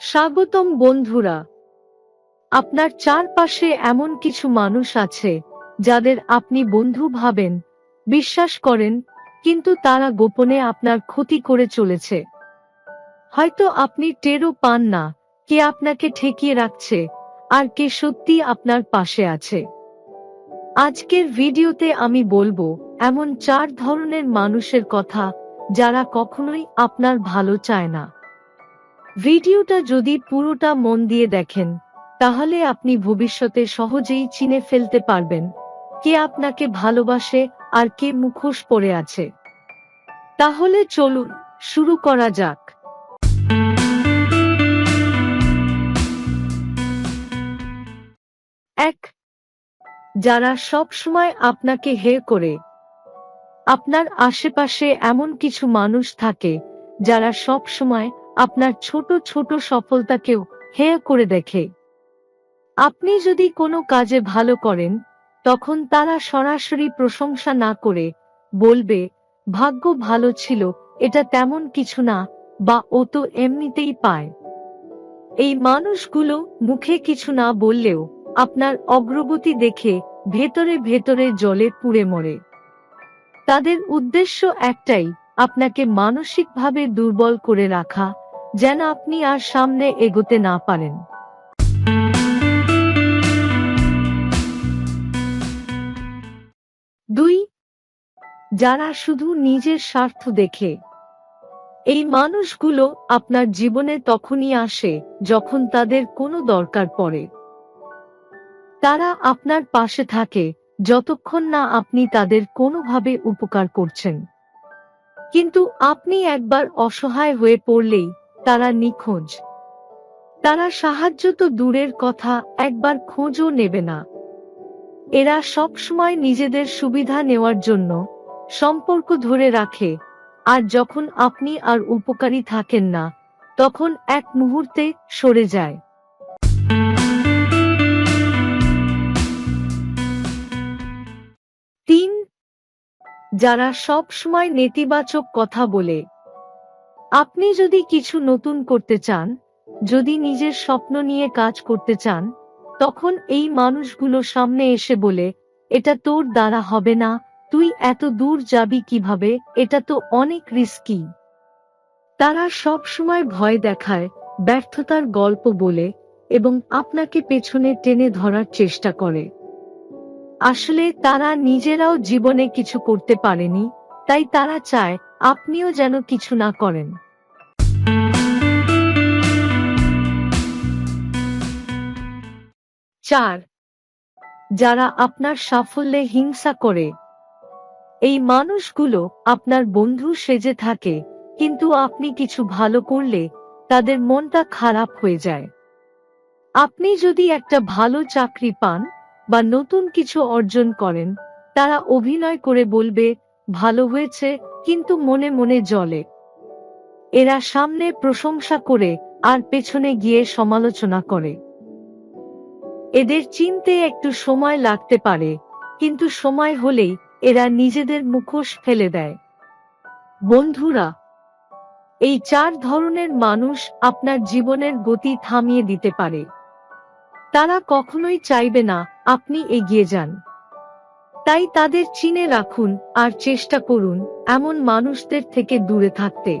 স্বাগতম বন্ধুরা। আপনার চারপাশে এমন কিছু মানুষ আছে, যাদের আপনি বন্ধু ভাবেন, বিশ্বাস করেন, কিন্তু তারা গোপনে আপনার ক্ষতি করে চলেছে। হয়তো আপনি টেরও পান না, কে আপনাকে ঠেকিয়ে রাখছে, আর কে সত্যি আপনার পাশে আছে। আজকের ভিডিওতে আমি বলব, এমন চার ধরনের মানুষের কথা, যারা কখনোই আপনার ভালো চায় না। ভিডিওটা যদি পুরোটা মন দিয়ে দেখেন, তাহলে আপনি ভবিষ্যতে সহজেই চিনে ফেলতে পারবেন, কে আপনাকে ভালোবাসে আর কে মুখোশ পড়ে আছে। তাহলে চলুন, শুরু করা যাক। যারা সব সময় আপনাকে হে করে। আপনার আশেপাশে এমন কিছু মানুষ থাকে, যারা সব সময় আপনার ছোট ছোট সফলতাকেও হেয় করে দেখে। আপনি যদি কোনো কাজে ভালো করেন, তখন তারা সরাসরি প্রশংসা না করে বলবে, ভাগ্য ভালো ছিল, এটা তেমন কিছু না, বা ও তো এমনিতেই পায়। এই মানুষগুলো মুখে কিছু না বললেও আপনার অগ্রগতি দেখে ভেতরে ভেতরে জলে পুড়ে মরে। তাদের উদ্দেশ্য একটাই, আপনাকে মানসিকভাবে দুর্বল করে রাখা, যেন আপনি আর সামনে এগোতে না পারেন। দুই, যারা শুধু নিজের স্বার্থ দেখে। এই মানুষগুলো আপনার জীবনে তখনই আসে, যখন তাদের কোনো দরকার পড়ে। তারা আপনার পাশে থাকে, যতক্ষণ না আপনি তাদের কোনোভাবে উপকার করছেন। কিন্তু আপনি একবার অসহায় হয়ে পড়লেই তারা নিখোঁজ। তারা সাহায্য তো দূরের কথা, একবার খোঁজও নেবে না। এরা সব সময় নিজেদের সুবিধা নেওয়ার জন্য সম্পর্ক ধরে রাখে, আর যখন আপনি আর উপকারী থাকেন না, তখন এক মুহূর্তে সরে যায়। যারা সব সময় নেতিবাচক কথা বলে। আপনি যদি কিছু নতুন করতে চান, যদি নিজের স্বপ্ন নিয়ে কাজ করতে চান, তখন এই মানুষগুলো সামনে এসে বলে, এটা তোর দ্বারা হবে না, তুই এত দূর যাবি কীভাবে, এটা তো অনেক রিস্কি তারা সব সময় ভয় দেখায়, ব্যর্থতার গল্প বলে এবং আপনাকে পেছনে টেনে ধরার চেষ্টা করে। আসলে তারা নিজেরাও জীবনে কিছু করতে পারেনি, তাই তারা চায় আপনিও যেন কিছু না করেন। চার, যারা আপনার সাফল্যে হিংসা করে। এই মানুষগুলো আপনার বন্ধু সেজে থাকে, কিন্তু আপনি কিছু ভালো করলে তাদের মনটা খারাপ হয়ে যায়। আপনি যদি একটা ভালো চাকরি পান বা নতুন কিছু অর্জন করেন, তারা অভিনয় করে বলবে, ভালো হয়েছে, কিন্তু মনে মনে জলে। এরা সামনে প্রশংসা করে, আর পেছনে গিয়ে সমালোচনা করে। এদের চিনতে একটু সময় লাগতে পারে, কিন্তু সময় হলেই এরা নিজেদের মুখোশ ফেলে দেয়। বন্ধুরা, এই চার ধরনের মানুষ আপনার জীবনের গতি থামিয়ে দিতে পারে। তারা কখনোই চাইবে না আপনি এগিয়ে যান। তাই তাদের চিনে রাখুন আর চেষ্টা করুন এমন মানুষদের থেকে দূরে থাকতে।